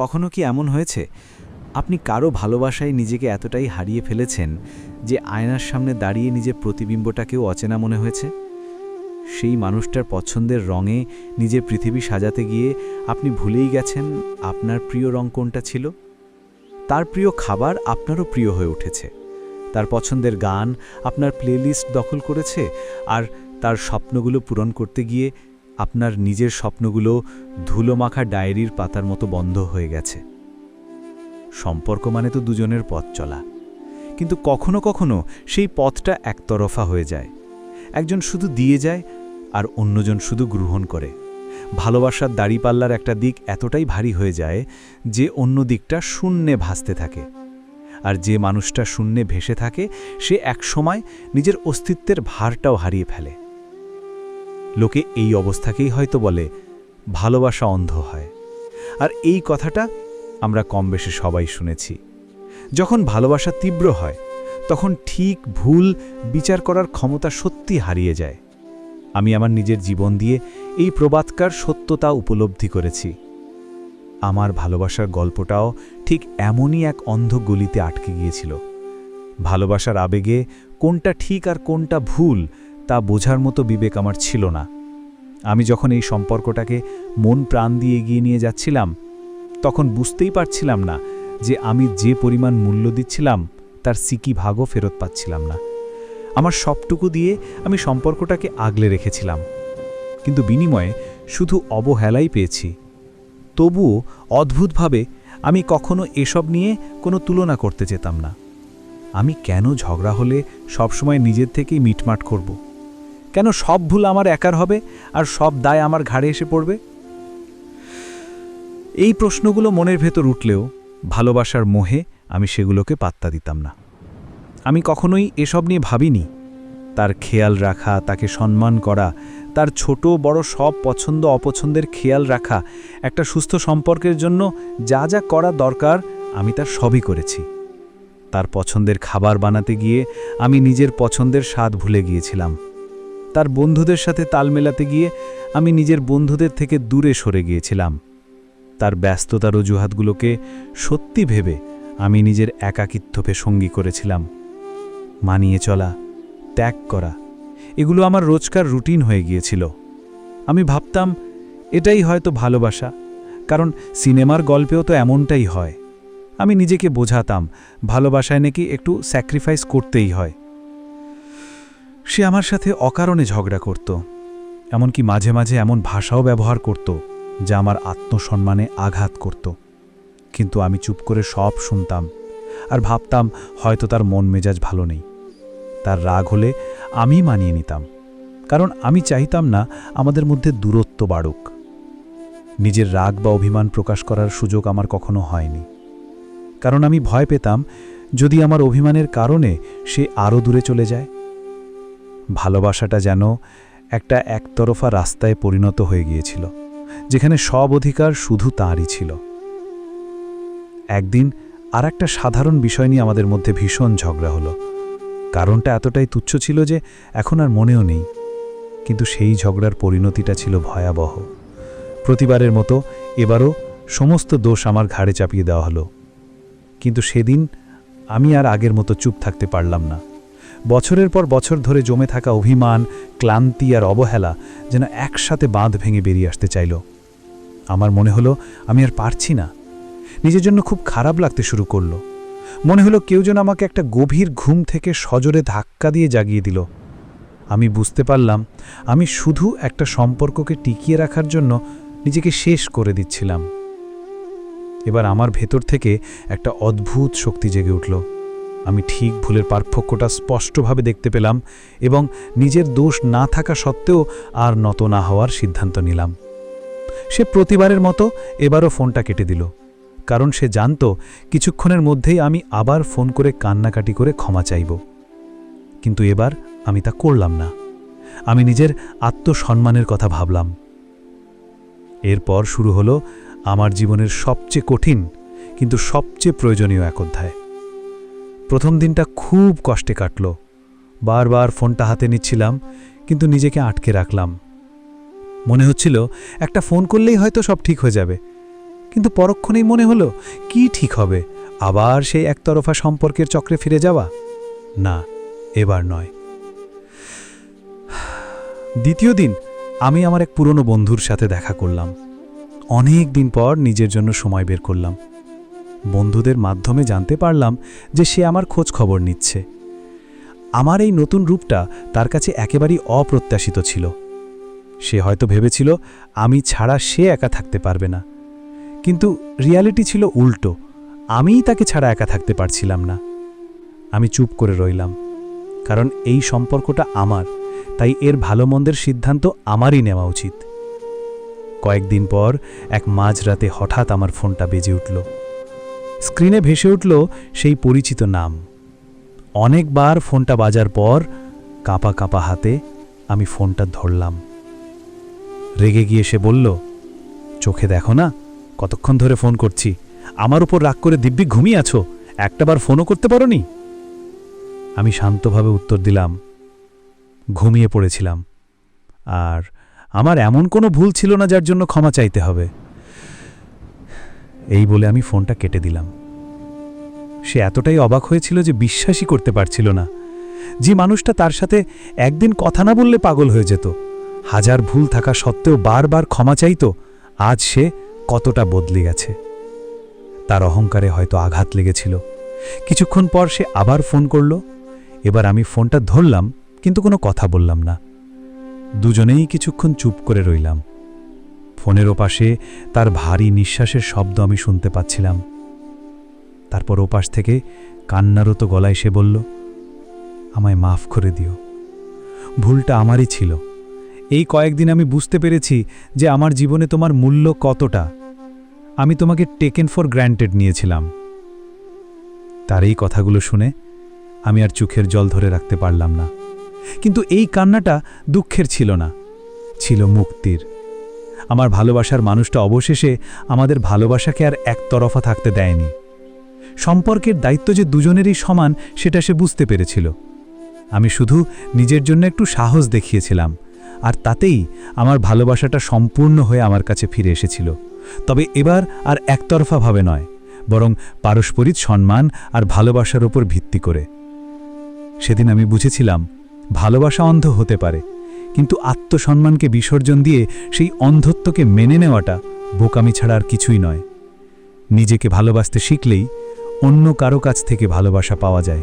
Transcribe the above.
কখনো কি এমন হয়েছে? আপনি কারও ভালোবাসায় নিজেকে এতটাই হারিয়ে ফেলেছেন যে আয়নার সামনে দাঁড়িয়ে নিজের প্রতিবিম্বটাকেও অচেনা মনে হয়েছে? সেই মানুষটার পছন্দের রঙে নিজের পৃথিবী সাজাতে গিয়ে আপনি ভুলেই গেছেন আপনার প্রিয় রং কোনটা ছিল? তার প্রিয় খাবার আপনারও প্রিয় হয়ে উঠেছে। তার পছন্দের গান আপনার প্লেলিস্ট দখল করেছে আর তার স্বপ্নগুলো পূরণ করতে গিয়ে আপনার নিজের স্বপ্নগুলো ধুলোমাখা ডায়েরির পাতার মতো বন্ধ হয়ে গেছে। সম্পর্ক মানে তো দুজনের পথ চলা। কিন্তু কখনো কখনো সেই পথটা একতরফা হয়ে যায়। একজন শুধু দিয়ে যায় আর অন্যজন শুধু গ্রহণ করে। ভালোবাসার দাড়িপাল্লার একটা দিক এতটাই ভারী হয়ে যায় যে অন্য দিকটা শূন্যে ভাসতে থাকে। আর যে মানুষটা শূন্যে ভেসে থাকে, সে একসময় নিজের অস্তিত্বের ভারটাও হারিয়ে ফেলে। লোকে এই অবস্থাকেই হয়তো বলে, ভালোবাসা অন্ধ হয়। আর এই কথাটা আমরা কম বেশি সবাই শুনেছি। যখন ভালোবাসা তীব্র হয়, তখন ঠিক ভুল বিচার করার ক্ষমতা সত্যি হারিয়ে যায়। আমি আমার নিজের জীবন দিয়ে এই প্রবাদকার সত্যতা উপলব্ধি করেছি। আমার ভালোবাসার গল্পটাও ঠিক এমনই এক অন্ধ গলিতে আটকে গিয়েছিল। ভালোবাসার আবেগে কোনটা ঠিক আর কোনটা ভুল তা বোঝার মতো বিবেক আমার ছিল না। আমি যখন এই সম্পর্কটাকে মন প্রাণ দিয়ে এগিয়ে নিয়ে যাচ্ছিলাম, তখন বুঝতেই পারছিলাম না যে আমি যে পরিমাণ মূল্য দিচ্ছিলাম, তার সিকি ভাগও ফেরত পাচ্ছিলাম না। আমার সবটুকু দিয়ে আমি সম্পর্কটাকে আগলে রেখেছিলাম। কিন্তু বিনিময়ে শুধু অবহেলাই পেয়েছি। তবুও অদ্ভুতভাবে আমি কখনো এসব নিয়ে কোনো তুলনা করতে যেতাম না। আমি কেন ঝগড়া হলে সবসময় নিজের থেকেই মিটমাট করব? কেন সব ভুল আমার একার হবে আর সব দায় আমার ঘাড়ে এসে পড়বে? এই প্রশ্নগুলো মনের ভেতর উঠলেও ভালোবাসার মোহে আমি সেগুলোকে পাত্তা দিতাম না। আমি কখনোই এসব নিয়ে ভাবিনি। তার খেয়াল রাখা, তাকে সম্মান করা, তার ছোট, বড়, সব পছন্দ, অপছন্দের খেয়াল রাখা একটা সুস্থ সম্পর্কের জন্য যা যা করা দরকার আমি তার সবই করেছি। তার পছন্দের খাবার বানাতে গিয়ে আমি নিজের পছন্দের স্বাদ ভুলে গিয়েছিলাম। তার বন্ধুদের সাথে তাল মেলাতে গিয়ে আমি নিজের বন্ধুদের থেকে দূরে সরে গিয়েছিলাম। তার ব্যস্ততার অজুহাতগুলোকে সত্যি ভেবে আমি নিজের একাকিত্বকে সঙ্গী করেছিলাম। মানিয়ে চলা, ত্যাগ করা, এগুলো আমার রোজকার রুটিন হয়ে গিয়েছিল। আমি ভাবতাম, এটাই হয়তো ভালোবাসা, কারণ সিনেমার গল্পেও তো এমনটাই হয়। আমি নিজেকে বোঝাতাম, ভালোবাসায় নাকি একটু স্যাক্রিফাইস করতেই হয়। সে আমার সাথে অকারণে ঝগড়া করত, এমনকি মাঝে মাঝে এমন ভাষাও ব্যবহার করত, যা আমার আত্মসম্মানে আঘাত করত। কিন্তু আমি চুপ করে সব শুনতাম আর ভাবতাম হয়তো তার মন মেজাজ ভালো নেই। তার রাগ হলে আমি মানিয়ে নিতাম, কারণ আমি চাইতাম না আমাদের মধ্যে দূরত্ব বাড়ুক। নিজের রাগ বা অভিমান প্রকাশ করার সুযোগ আমার কখনো হয়নি, কারণ আমি ভয় পেতাম যদি আমার অভিমানের কারণে সে আরও দূরে চলে যায়। ভালোবাসাটা যেন একটা একতরফা রাস্তায় পরিণত হয়ে গিয়েছিল, যেখানে সব অধিকার শুধু তাঁরই ছিল। একদিন আর একটা সাধারণ বিষয় নিয়ে আমাদের মধ্যে ভীষণ ঝগড়া হলো। কারণটা এতটাই তুচ্ছ ছিল যে এখন আর মনেও নেই। কিন্তু সেই ঝগড়ার পরিণতিটা ছিল ভয়াবহ। প্রতিবারের মতো এবারও সমস্ত দোষ আমার ঘাড়ে চাপিয়ে দেওয়া হলো। কিন্তু সেদিন আমি আর আগের মতো চুপ থাকতে পারলাম না। বছরের পর বছর ধরে জমে থাকা অভিমান, ক্লান্তি আর অবহেলা যেন একসাথে বাঁধ ভেঙে বেরিয়ে আসতে চাইল। আমার মনে হলো, আমি আর পারছি না। নিজের জন্য খুব খারাপ লাগতে শুরু করল। মনে হলো কেউ যেন আমাকে একটা গভীর ঘুম থেকে সজোরে ধাক্কা দিয়ে জাগিয়ে দিল। আমি বুঝতে পারলাম, আমি শুধু একটা সম্পর্ককে টিকিয়ে রাখার জন্য নিজেকে শেষ করে দিচ্ছিলাম। এবার আমার ভেতর থেকে একটা অদ্ভুত শক্তি জেগে উঠল। আমি ঠিক ভুলের পার্থক্যটা স্পষ্টভাবে দেখতে পেলাম এবং নিজের দোষ না থাকা সত্ত্বেও আর নত না হওয়ার সিদ্ধান্ত নিলাম। সে প্রতিবারের মতো এবারও ফোনটা কেটে দিল, কারণ সে জানত কিছুক্ষণের মধ্যেই আমি আবার ফোন করে কান্নাকাটি করে ক্ষমা চাইব। কিন্তু এবার আমি তা করলাম না। আমি নিজের আত্মসম্মানের কথা ভাবলাম। এরপর শুরু হলো আমার জীবনের সবচেয়ে কঠিন কিন্তু সবচেয়ে প্রয়োজনীয় এক অধ্যায়। প্রথম দিনটা খুব কষ্টে কাটল। বারবার ফোনটা হাতে নিচ্ছিলাম, কিন্তু নিজেকে আটকে রাখলাম। মনে হচ্ছিল, একটা ফোন করলেই হয়তো সব ঠিক হয়ে যাবে। কিন্তু পরক্ষণেই মনে হলো, কি ঠিক হবে? আবার সেই একতরফা সম্পর্কের চক্রে ফিরে যাওয়া? না, এবার নয়। দ্বিতীয় দিন, আমি আমার এক পুরনো বন্ধুর সাথে দেখা করলাম। অনেক দিন পর নিজের জন্য সময় বের করলাম। বন্ধুদের মাধ্যমে জানতে পারলাম যে সে আমার খোঁজ খবর নিচ্ছে। আমার এই নতুন রূপটা তার কাছে একেবারেই অপ্রত্যাশিত ছিল। সে হয়তো ভেবেছিল, আমি ছাড়া সে একা থাকতে পারবে না। কিন্তু রিয়ালিটি ছিল উল্টো। আমিই তাকে ছাড়া একা থাকতে পারছিলাম না। আমি চুপ করে রইলাম, কারণ এই সম্পর্কটা আমার, তাই এর ভালো মন্দের সিদ্ধান্ত আমারই নেওয়া উচিত। কয়েকদিন পর এক মাঝরাতে হঠাৎ আমার ফোনটা বেজে উঠল। স্ক্রিনে ভেসে উঠল সেই পরিচিত নাম। অনেকবার ফোনটা বাজার পর কাঁপা কাঁপা হাতে আমি ফোনটা ধরলাম। রেগে গিয়ে সে বলল, চোখে দেখো না, কতক্ষণ ধরে ফোন করছি। আমার উপর রাগ করে দিব্যি ঘুমিয়ে আছো, একটাবার ফোনও করতে পারোনি? আমি শান্তভাবে উত্তর দিলাম, ঘুমিয়ে পড়েছিলাম। আর আমার এমন কোনো ভুল ছিল না যার জন্য ক্ষমা চাইতে হবে। এই বলে আমি ফোনটা কেটে দিলাম। সে এতটাই অবাক হয়েছিল যে বিশ্বাসই করতে পারছিল না। যে মানুষটা তার সাথে একদিন কথা না বললে পাগল হয়ে যেত। হাজার ভুল থাকা সত্ত্বেও বারবার ক্ষমা চাইত, আজ সে কতটা বদলে গেছে। তার অহংকারে হয়তো আঘাত লেগেছিল। কিছুক্ষণ পর সে আবার ফোন করল। এবার আমি ফোনটা ধরলাম, কিন্তু কোনো কথা বললাম না। দুজনেই কিছুক্ষণ চুপ করে রইলাম। ফোনের ওপাশে তার ভারী নিঃশ্বাসের শব্দ আমি শুনতে পাচ্ছিলাম। তারপর ওপাশ থেকে কান্নারত গলায় সে বলল, আমায় মাফ করে দিও। ভুলটা আমারই ছিল। এই কয়েকদিন আমি বুঝতে পেরেছি যে আমার জীবনে তোমার মূল্য কতটা। আমি তোমাকে টেকেন ফর গ্র্যান্টেড নিয়েছিলাম। তার এই কথাগুলো শুনে আমি আর চোখের জল ধরে রাখতে পারলাম না। কিন্তু এই কান্নাটা দুঃখের ছিল না, ছিল মুক্তির। আমার ভালোবাসার মানুষটা অবশেষে আমাদের ভালোবাসাকে আর একতরফা থাকতে দেয়নি। সম্পর্কের দায়িত্ব যে দুজনেরই সমান, সেটা সে বুঝতে পেরেছিল। আমি শুধু নিজের জন্য একটু সাহস দেখিয়েছিলাম, আর তাতেই আমার ভালোবাসাটা সম্পূর্ণ হয়ে আমার কাছে ফিরে এসেছিল। তবে এবার আর একতরফাভাবে নয়, বরং পারস্পরিক সম্মান আর ভালোবাসার উপর ভিত্তি করে। সেদিন আমি বুঝেছিলাম, ভালোবাসা অন্ধ হতে পারে। কিন্তু আত্মসম্মানকে বিসর্জন দিয়ে সেই অন্ধত্বকে মেনে নেওয়াটা বোকামি ছাড়া আর কিছুই নয়। নিজেকে ভালোবাসতে শিখলেই অন্য কারও কাছ থেকে ভালোবাসা পাওয়া যায়।